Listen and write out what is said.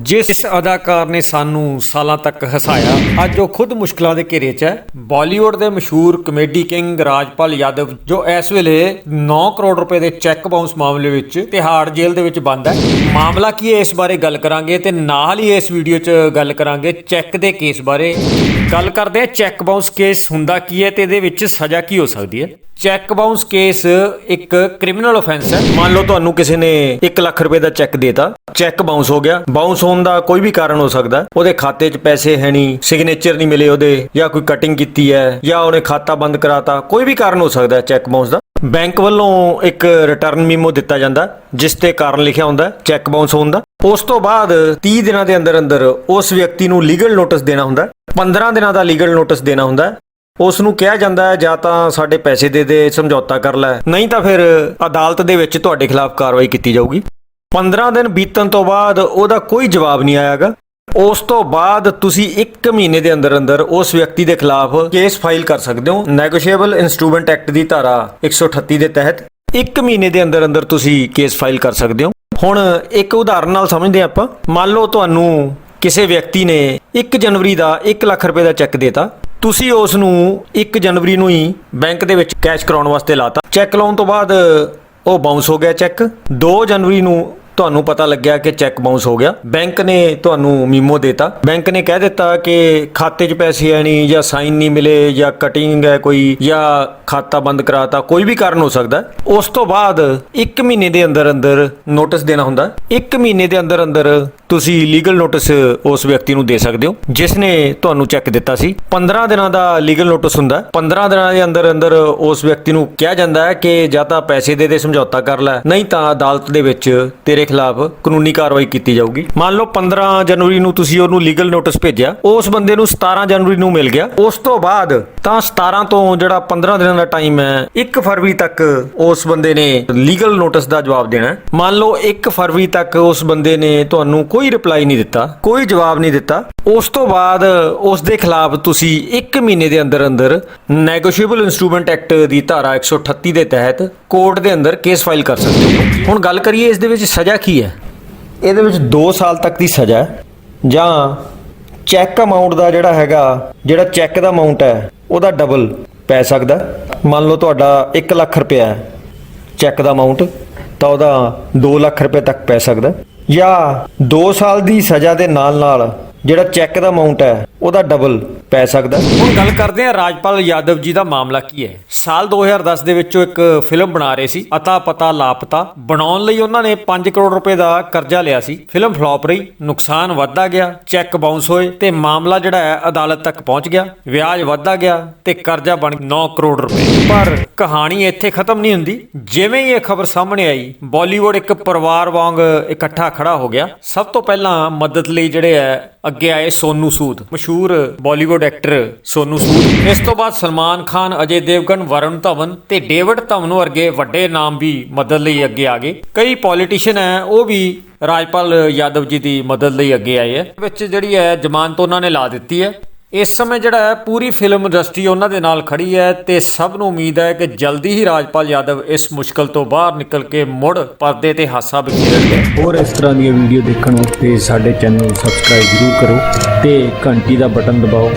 ਜਿਸ ਅਦਾਕਾਰ ਨੇ ਸਾਨੂੰ ਸਾਲਾਂ ਤੱਕ ਹਸਾਇਆ, ਅੱਜ ਉਹ ਖੁਦ ਮੁਸ਼ਕਲਾਂ ਦੇ ਘੇਰੇ 'ਚ ਹੈ। ਬਾਲੀਵੁੱਡ ਦੇ ਮਸ਼ਹੂਰ ਕਮੇਡੀ ਕਿੰਗ ਰਾਜਪਾਲ ਯਾਦਵ, ਜੋ ਇਸ ਵੇਲੇ 9 ਕਰੋੜ ਰੁਪਏ ਦੇ ਚੈੱਕ ਬਾਉਂਸ ਮਾਮਲੇ ਵਿੱਚ ਤਿਹਾੜ ਜੇਲ੍ਹ ਦੇ ਵਿੱਚ ਬੰਦ ਹੈ। ਮਾਮਲਾ ਕੀ ਹੈ ਇਸ ਬਾਰੇ ਗੱਲ ਕਰਾਂਗੇ ਤੇ ਨਾਲ ਹੀ ਇਸ ਵੀਡੀਓ 'ਚ ਗੱਲ ਕਰਾਂਗੇ ਚੈੱਕ ਦੇ ਕੇਸ ਬਾਰੇ। ਗੱਲ ਕਰਦੇ ਹਾਂ, ਚੈੱਕ ਬਾਉਂਸ ਕੇਸ ਹੁੰਦਾ ਕੀ ਹੈ ਤੇ ਇਹਦੇ ਵਿੱਚ ਸਜ਼ਾ ਕੀ ਹੋ ਸਕਦੀ ਹੈ? ਚੈੱਕ ਬਾਉਂਸ ਕੇਸ ਇੱਕ ਕ੍ਰਿਮੀਨਲ ਆਫੈਂਸ ਹੈ। ਮੰਨ ਲਓ ਤੁਹਾਨੂੰ ਕਿਸੇ ਨੇ 1 ਲੱਖ ਰੁਪਏ ਦਾ ਚੈੱਕ ਦੇਤਾ ਚੈੱਕ ਬਾਉਂਸ ਹੋ ਗਿਆ। ਬਾਉਂਸ ਹੋਣ ਦਾ ਕੋਈ ਵੀ ਕਾਰਨ ਹੋ ਸਕਦਾ ਉਹਦੇ ਖਾਤੇ 'ਚ ਪੈਸੇ ਹੈ ਨਹੀਂ ਸਿਗਨੇਚਰ ਨਹੀਂ ਮਿਲੇ ਉਹਦੇ, ਜਾਂ ਕੋਈ ਕਟਿੰਗ ਕੀਤੀ ਹੈ, ਜਾਂ ਉਹਨੇ ਖਾਤਾ ਬੰਦ ਕਰਾਤਾ, ਕੋਈ ਵੀ ਕਾਰਨ ਹੋ ਸਕਦਾ ਚੈੱਕ ਬਾਉਂਸ ਦਾ। ਬੈਂਕ ਵੱਲੋਂ ਇੱਕ ਰਿਟਰਨ ਮੀਮੋ ਦਿੱਤਾ ਜਾਂਦਾ, ਜਿਸ ਤੇ ਕਾਰਨ ਲਿਖਿਆ ਹੁੰਦਾ ਚੈੱਕ ਬਾਉਂਸ ਹੋਣ ਦਾ। ਉਸ ਤੋਂ ਬਾਅਦ 30 ਦਿਨਾਂ ਦੇ ਅੰਦਰ ਅੰਦਰ ਉਸ ਵਿਅਕਤੀ ਨੂੰ ਲੀਗਲ ਨੋਟਿਸ ਦੇਣਾ ਹੁੰਦਾ ਹੈ 15 ਦਿਨਾਂ ਦਾ ਲੀਗਲ ਨੋਟਿਸ ਦੇਣਾ ਹੁੰਦਾ ਉਸ ਨੂੰ ਕਿਹਾ ਜਾਂਦਾ ਹੈ, ਜਾਂ ਤਾਂ ਸਾਡੇ ਪੈਸੇ ਦੇ ਦੇ ਸਮਝੌਤਾ ਕਰ ਲੈ। ਨਹੀਂ ਤਾਂ ਫਿਰ ਅਦਾਲਤ ਦੇ ਵਿੱਚ ਤੁਹਾਡੇ ਖਿਲਾਫ ਕਾਰਵਾਈ ਕੀਤੀ ਜਾਊਗੀ। 15 ਦਿਨ ਬੀਤਣ ਤੋਂ ਬਾਅਦ ਉਹਦਾ ਕੋਈ ਜਵਾਬ ਨਹੀਂ ਆਇਆਗਾ। ਉਸ ਤੋਂ ਬਾਅਦ ਤੁਸੀਂ 1 ਮਹੀਨੇ ਦੇ ਅੰਦਰ ਅੰਦਰ ਉਸ ਵਿਅਕਤੀ ਦੇ ਖਿਲਾਫ ਕੇਸ ਫਾਈਲ ਕਰ ਸਕਦੇ ਹੋ। ਨੈਗੋਸ਼ੀਏਬਲ ਇਨਸਟਰੂਮੈਂਟ ਐਕਟ ਦੀ ਧਾਰਾ 138 ਦੇ ਤਹਿਤ 1 ਮਹੀਨੇ ਦੇ ਅੰਦਰ ਅੰਦਰ ਤੁਸੀਂ ਕੇਸ ਫਾਈਲ ਕਰ ਸਕਦੇ ਹੋ। ਹੁਣ ਇੱਕ ਉਦਾਹਰਨ ਨਾਲ ਸਮਝਦੇ ਹਾਂ ਆਪਾਂ। ਮੰਨ ਲਓ ਤੁਹਾਨੂੰ ਕਿਸੇ ਵਿਅਕਤੀ ਨੇ 1 ਜਨਵਰੀ ਦਾ 1 ਲੱਖ ਰੁਪਏ ਦਾ ਚੈੱਕ ਦੇਤਾ। ਤੁਸੀਂ ਉਸ ਨੂੰ 1 ਜਨਵਰੀ ਨੂੰ ਹੀ ਬੈਂਕ ਦੇ ਵਿੱਚ ਕੈਸ਼ ਕਰਾਉਣ ਵਾਸਤੇ ਲਾਤਾ। ਚੈੱਕ ਲਾਉਣ ਤੋਂ ਬਾਅਦ ਉਹ ਬਾਉਂਸ ਹੋ ਗਿਆ ਚੈੱਕ। 2 ਜਨਵਰੀ ਨੂੰ ਤੁਹਾਨੂੰ ਪਤਾ ਲੱਗਿਆ ਕਿ ਚੈੱਕ ਬਾਉਂਸ ਹੋ ਗਿਆ। ਬੈਂਕ ਨੇ ਤੁਹਾਨੂੰ ਮੀਮੋ ਦੇਤਾ। ਬੈਂਕ ਨੇ ਕਹਿ ਦਿੱਤਾ ਕਿ ਖਾਤੇ 'ਚ ਪੈਸੇ ਹੈ ਨਹੀਂ ਜਾਂ ਸਾਈਨ ਨਹੀਂ ਮਿਲੇ ਜਾਂ ਕਟਿੰਗ ਹੈ ਕੋਈ ਜਾਂ ਖਾਤਾ ਬੰਦ ਕਰਾਤਾ, ਕੋਈ ਵੀ ਕਾਰਨ ਹੋ ਸਕਦਾ ਉਸ ਤੋਂ ਬਾਅਦ 1 ਮਹੀਨੇ ਦੇ ਅੰਦਰ ਅੰਦਰ ਨੋਟਿਸ ਦੇਣਾ ਹੁੰਦਾ 1 ਮਹੀਨੇ ਦੇ ਅੰਦਰ ਅੰਦਰ ਤੁਸੀਂ ਲੀਗਲ ਨੋਟਿਸ ਉਸ ਵਿਅਕਤੀ ਨੂੰ ਦੇ ਸਕਦੇ ਹੋ, ਜਿਸ ਨੇ ਤੁਹਾਨੂੰ ਚੈੱਕ ਦਿੱਤਾ ਸੀ। 15 ਦਿਨਾਂ ਦਾ ਲੀਗਲ ਨੋਟਿਸ ਹੁੰਦਾ ਹੈ। 15 ਦਿਨਾਂ ਦੇ ਅੰਦਰ ਅੰਦਰ ਉਸ ਵਿਅਕਤੀ ਨੂੰ ਕਿਹਾ ਜਾਂਦਾ ਹੈ ਕਿ ਜਾਂ ਤਾਂ ਪੈਸੇ ਦੇ ਦੇ, ਸਮਝੌਤਾ ਕਰ ਲੈ, ਨਹੀਂ ਤਾਂ ਅਦਾਲਤ ਦੇ ਵਿੱਚ ਤੇਰੇ ਖਿਲਾਫ ਕਾਨੂੰਨੀ ਕਾਰਵਾਈ ਕੀਤੀ ਜਾਊਗੀ। ਮੰਨ ਲਓ 15 ਜਨਵਰੀ ਨੂੰ ਤੁਸੀਂ ਉਹਨੂੰ ਲੀਗਲ ਨੋਟਿਸ ਭੇਜਿਆ, ਉਸ ਬੰਦੇ ਨੂੰ 17 ਜਨਵਰੀ ਨੂੰ ਮਿਲ ਗਿਆ। ਉਸ ਤੋਂ ਬਾਅਦ ਤਾਂ 17 ਤੋਂ ਜਿਹੜਾ 15 ਦਿਨਾਂ ਦਾ ਟਾਈਮ ਹੈ 1 ਫਰਵਰੀ ਤੱਕ ਉਸ ਬੰਦੇ ਨੇ ਲੀਗਲ ਨੋਟਿਸ ਦਾ ਜਵਾਬ ਦੇਣਾ ਮੰਨ ਲਓ 1 ਫਰਵਰੀ ਤੱਕ ਉਸ ਬੰਦੇ ਨੇ ਤੁਹਾਨੂੰ ਕੋਈ ਰਿਪਲਾਈ ਨਹੀਂ ਦਿੱਤਾ, ਕੋਈ ਜਵਾਬ ਨਹੀਂ ਦਿੱਤਾ। ਉਸ ਤੋਂ ਬਾਅਦ ਉਸ ਦੇ ਖਿਲਾਫ ਤੁਸੀਂ 1 ਮਹੀਨੇ ਦੇ ਅੰਦਰ ਅੰਦਰ ਨੈਗੋਸ਼ੀਏਬਲ ਇਨਸਟਰੂਮੈਂਟ ਐਕਟ ਦੀ ਧਾਰਾ 138 ਦੇ ਤਹਿਤ ਕੋਰਟ ਦੇ ਅੰਦਰ ਕੇਸ ਫਾਈਲ ਕਰ ਸਕਦੇ ਹੋ। ਹੁਣ ਗੱਲ ਕਰੀਏ ਇਸ ਦੇ ਵਿੱਚ ਸਜ਼ਾ ਕੀ ਹੈ? ਇਹਦੇ ਵਿੱਚ 2 ਸਾਲ ਤੱਕ ਦੀ ਸਜ਼ਾ ਜਾਂ ਚੈੱਕ ਅਮਾਉਂਟ ਦਾ ਜਿਹੜਾ ਹੈਗਾ, ਜਿਹੜਾ ਚੈੱਕ ਦਾ ਅਮਾਉਂਟ ਹੈ, ਉਹਦਾ ਡਬਲ ਪੈ ਸਕਦਾ ਮੰਨ ਲਓ ਤੁਹਾਡਾ 1 ਲੱਖ ਰੁਪਇਆ ਹੈ ਚੈੱਕ ਦਾ ਅਮਾਉਂਟ ਤਾਂ ਉਹਦਾ 2 ਲੱਖ ਰੁਪਏ ਤੱਕ ਪੈ ਸਕਦਾ ਜਾਂ 2 ਸਾਲ ਦੀ ਸਜ਼ਾ ਦੇ ਨਾਲ ਨਾਲ ਜਿਹੜਾ ਚੈੱਕ ਦਾ ਅਮਾਉਂਟ ਹੈ ਉਹਦਾ ਡਬਲ ਪੈ ਸਕਦਾ। ਹੁਣ ਗੱਲ ਕਰਦੇ ਹਾਂ ਰਾਜਪਾਲ ਯਾਦਵ ਜੀ ਦਾ ਮਾਮਲਾ ਕੀ ਹੈ। ਸਾਲ 2010 ਦੇ ਵਿੱਚ ਉਹ ਇੱਕ ਫਿਲਮ ਬਣਾ ਰਹੇ ਸੀ ਅਤਾ ਪਤਾ ਲਾਪਤਾ। ਬਣਾਉਣ ਲਈ ਉਹਨਾਂ ਨੇ 5 ਕਰੋੜ ਰੁਪਏ ਦਾ ਕਰਜ਼ਾ ਲਿਆ ਸੀ। ਫਿਲਮ ਫਲॉप ਰਹੀ, ਨੁਕਸਾਨ ਵੱਧਦਾ ਗਿਆ, ਚੈੱਕ ਬਾਉਂਸ ਹੋਏ ਤੇ ਮਾਮਲਾ ਜਿਹੜਾ ਹੈ ਅਦਾਲਤ ਤੱਕ ਪਹੁੰਚ ਗਿਆ। ਵਿਆਜ ਵੱਧਦਾ ਗਿਆ ਤੇ ਕਰਜ਼ਾ ਬਣ 9 ਕਰੋੜ ਰੁਪਏ। ਪਰ ਕਹਾਣੀ ਇੱਥੇ ਖਤਮ ਨਹੀਂ ਹੁੰਦੀ। ਜਿਵੇਂ ਹੀ ਇਹ ਖਬਰ ਸਾਹਮਣੇ ਆਈ, ਬਾਲੀਵੁੱਡ ਇੱਕ ਪਰਿਵਾਰ ਵਾਂਗ ਇਕੱਠਾ ਖੜਾ ਹੋ ਗਿਆ। ਸਭ ਤੋਂ ਪਹਿਲਾਂ ਮਦਦ ਲਈ ਜਿਹੜੇ ਹੈ, ਅੱਗੇ ਆਏ ਸੋਨੂ ਸੂਦ, ਮਸ਼ਹੂਰ ਬਾਲੀਵੁੱਡ ਐਕਟਰ ਸੋਨੂ ਸੂਦ। ਇਸ ਤੋਂ ਬਾਅਦ ਸਲਮਾਨ ਖਾਨ, ਅਜੇ ਦੇਵਗਨ, ਵਰੁਣ ਧਵਨ ਤੇ ਡੇਵਿਡ ਧਵਨ ਵਰਗੇ ਵੱਡੇ ਨਾਮ ਵੀ ਮਦਦ ਲਈ ਅੱਗੇ ਆ ਗਏ। ਕਈ ਪੋਲੀਟੀਸ਼ੀਅਨ ਹੈ, ਉਹ ਵੀ ਰਾਜਪਾਲ ਯਾਦਵ ਜੀ ਦੀ ਮਦਦ ਲਈ ਅੱਗੇ ਆਏ ਹੈ। ਵਿੱਚ ਜਿਹੜੀ ਹੈ, ਜ਼ਮਾਨਤ ਉਹਨਾਂ ਨੇ ਲਾ ਦਿੱਤੀ ਹੈ। ਇਸ ਸਮੇਂ ਜਿਹੜਾ ਹੈ, ਪੂਰੀ ਫਿਲਮ ਇੰਡਸਟਰੀ ਉਹਨਾਂ ਦੇ ਨਾਲ ਖੜੀ ਹੈ ਤੇ ਸਭ ਨੂੰ ਉਮੀਦ ਹੈ ਕਿ ਜਲਦੀ ਹੀ ਰਾਜਪਾਲ ਯਾਦਵ ਇਸ ਮੁਸ਼ਕਲ ਤੋਂ ਬਾਹਰ ਨਿਕਲ ਕੇ ਮੁੜ ਪਰਦੇ ਤੇ ਹਾਸਾ ਬਿਖੇਰਨਗੇ ਹੋਰ ਇਸ ਤਰ੍ਹਾਂ ਦੀਆਂ ਵੀਡੀਓ ਦੇਖਣ ਵਾਸਤੇ ਸਾਡੇ ਚੈਨਲ ਨੂੰ ਸਬਸਕ੍ਰਾਈਬ ਜ਼ਰੂਰ ਕਰੋ ਤੇ ਘੰਟੀ ਦਾ ਬਟਨ ਦਬਾਓ।